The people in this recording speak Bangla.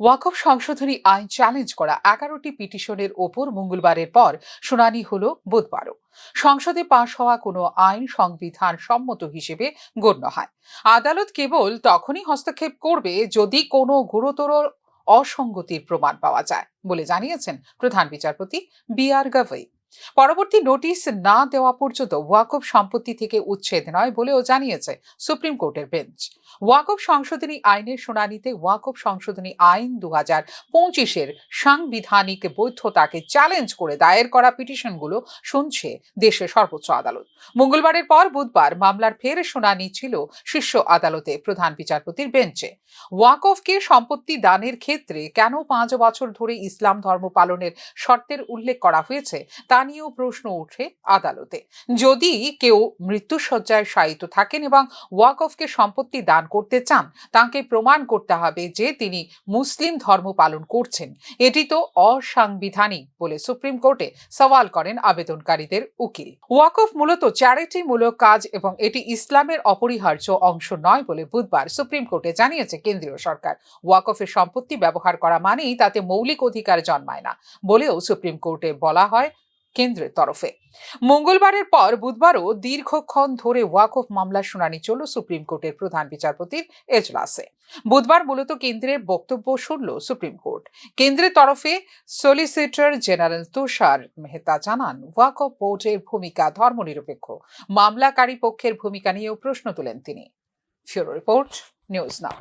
ওয়াকফ সংশোধনী আইন চ্যালেঞ্জ করা এগারোটি পিটিশনের ওপর মঙ্গলবারের পর শুনানি হল বুধবারও। সংসদে পাশ হওয়া কোনো আইন সংবিধান সম্মত হিসেবে গণ্য হয়। আদালত কেবল তখনই হস্তক্ষেপ করবে যদি কোনো গুরুতর অসঙ্গতির প্রমাণ পাওয়া যায়, বলে জানিয়েছেন প্রধান বিচারপতি বি আর গাভৈ পরবর্তী নোটিশ না দেওয়া পর্যন্ত ওয়াকফ সম্পত্তি থেকে উচ্ছেদ নয় বলেও জানিয়েছে সুপ্রিম কোর্টের বেঞ্চ। ওয়াকফ সংশোধনী আইনের শুনানিতে ওয়াকফ সংশোধনী আইন দু হাজার পঁচিশের সাংবিধানিক বৈধতাকে চ্যালেঞ্জ করে দায়ের করা পিটিশনগুলো শুনছে দেশের সর্বোচ্চ আদালত। মঙ্গলবারের পর বুধবার মামলার ফের শুনানি ছিল শীর্ষ আদালতে প্রধান বিচারপতির বেঞ্চে। ওয়াকফকে সম্পত্তি দানের ক্ষেত্রে কেন পাঁচ বছর ধরে ইসলাম ধর্ম পালনের শর্তের উল্লেখ করা হয়েছে তা নিয়েও প্রশ্ন ওঠে আদালতে। যদি কেউ মৃত্যুসজ্জায় শায়িত থাকেন এবং ওয়াকফকে সম্পত্তি দান করতে চান, তাকে প্রমাণ করতে হবে যে তিনি মুসলিম ধর্ম পালন করছেন। এটি তো অসাংবিধানিক বলে সুপ্রিম কোর্টে সওয়াল করেন আবেদনকারীদের উকিল। ওয়াকফ মূলত চ্যারিটি মূলক কাজ এবং এটি ইসলামের অপরিহার্য অংশ নয় বলে বুধবার সুপ্রিম কোর্টে জানিয়েছে কেন্দ্রীয় সরকার। ওয়াকফের সম্পত্তি ব্যবহার করা মানেই তাতে মৌলিক অধিকার জন্মায় না বলেও সুপ্রিম কোর্টে বলা হয় কেন্দ্রের তরফে। মঙ্গলবারের পর বুধবারও দীর্ঘক্ষণ ধরে ওয়াকফ মামলার শুনানি চলল সুপ্রিম কোর্টের প্রধান বিচারপতির এজলাসে। বুধবার মূলত কেন্দ্রের বক্তব্য শুনল সুপ্রিম কোর্ট। কেন্দ্রের তরফে সলিসিটর জেনারেল তুষার মেহতা জানান, ওয়াকফ বোর্ডের ভূমিকা ধর্মনিরপেক্ষ, মামলাকারী পক্ষের ভূমিকা নিয়েও প্রশ্ন তোলেন তিনি। Bureau report, news now.